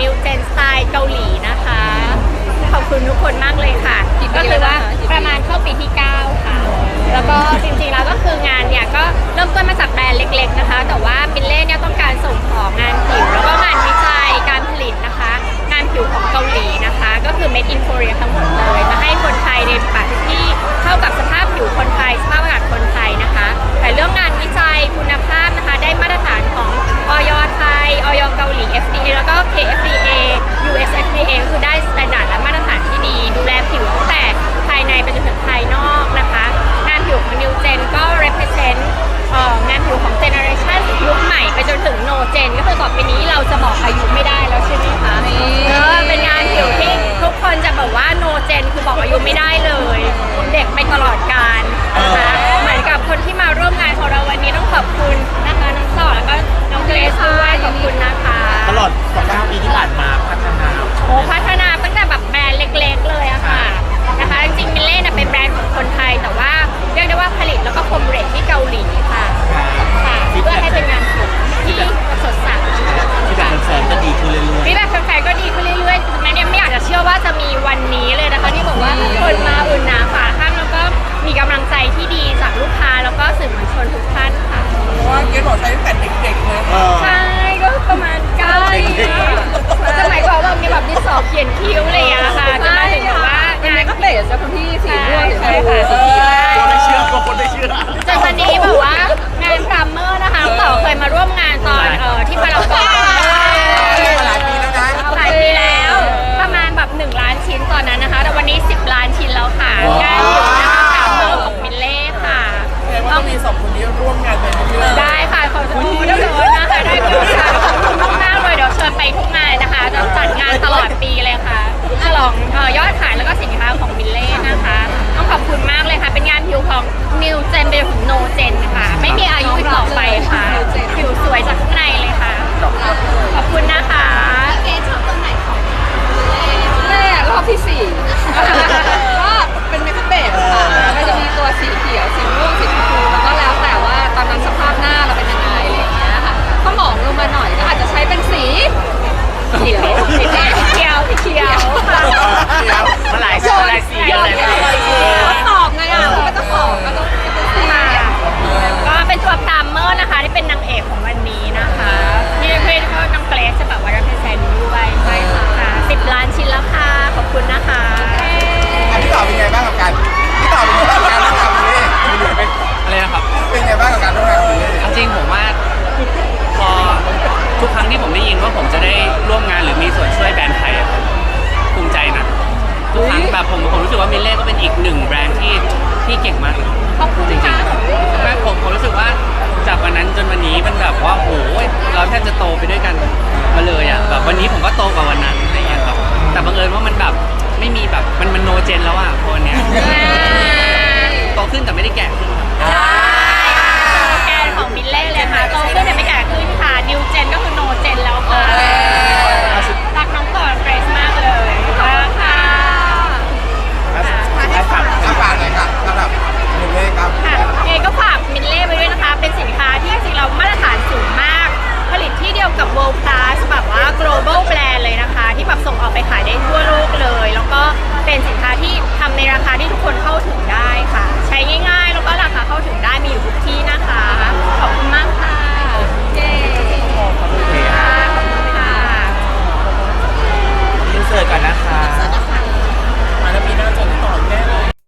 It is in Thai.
มิวเจนสไตล์เกาหลี แต่เด็กๆเลยใช่ก็ประมาณเการสมัยก่อนเรามีแบบดิสอบเขียนคิ้วอะไรอย่างเงี้ยค่ะจะมาถึงว่างานก็เตะซะคุณพี่สีด้วยใช่ค่ะสีม่วง กลัไม่เชื่อคนไม่เชื่อ จนวันนี้แบบ นิวเจนเป็ถึงโนเจนค่ะ ไม่มีอายุอีกต่อไปค่ะ ผิวสวยจากข้างใน ล้านชิ้นแล้วค่ะ ขอบคุณนะคะ อันที่ต่อเป็นไงบ้างกับการที่ต่อเป็นไงบ้างกับการร่วงานนี้คุณเล่อะไรนะครับเป็นไงบ้างกับการร่วงานนี้จริงผมว่าพอทุกครั้งที่ผมได้ยินว่าผมจะได้ร่วมงานหรือมีส่วนช่วยแบรนด์ไทยอะภูมิใจนะทุกครั้งแบบผมผมรู้สึกว่ามิเล่ก็เป็นอีกหนึ่งแบรนด์ที่ที่เก่งมากขอบคุณจริงค่ะ ๆแม่ผมผมรู้สึกว่าจากวันนั้นจนวันนี้มันแบบว่าโอ้ยเราแทบจะโตไปด้วยกันมาเลยอะแบบวันนี้ผมก็โตกว่าวันนั้น แต่บังเอิญว่ามันแบบไม่มีแบบมันมันโนเจนแล้วอะคนเนี้ยโตขึ้นแต่ ขายได้ทั่วโลกเลย แล้วก็เป็นสินค้าที่ทำในราคาที่ทุกคน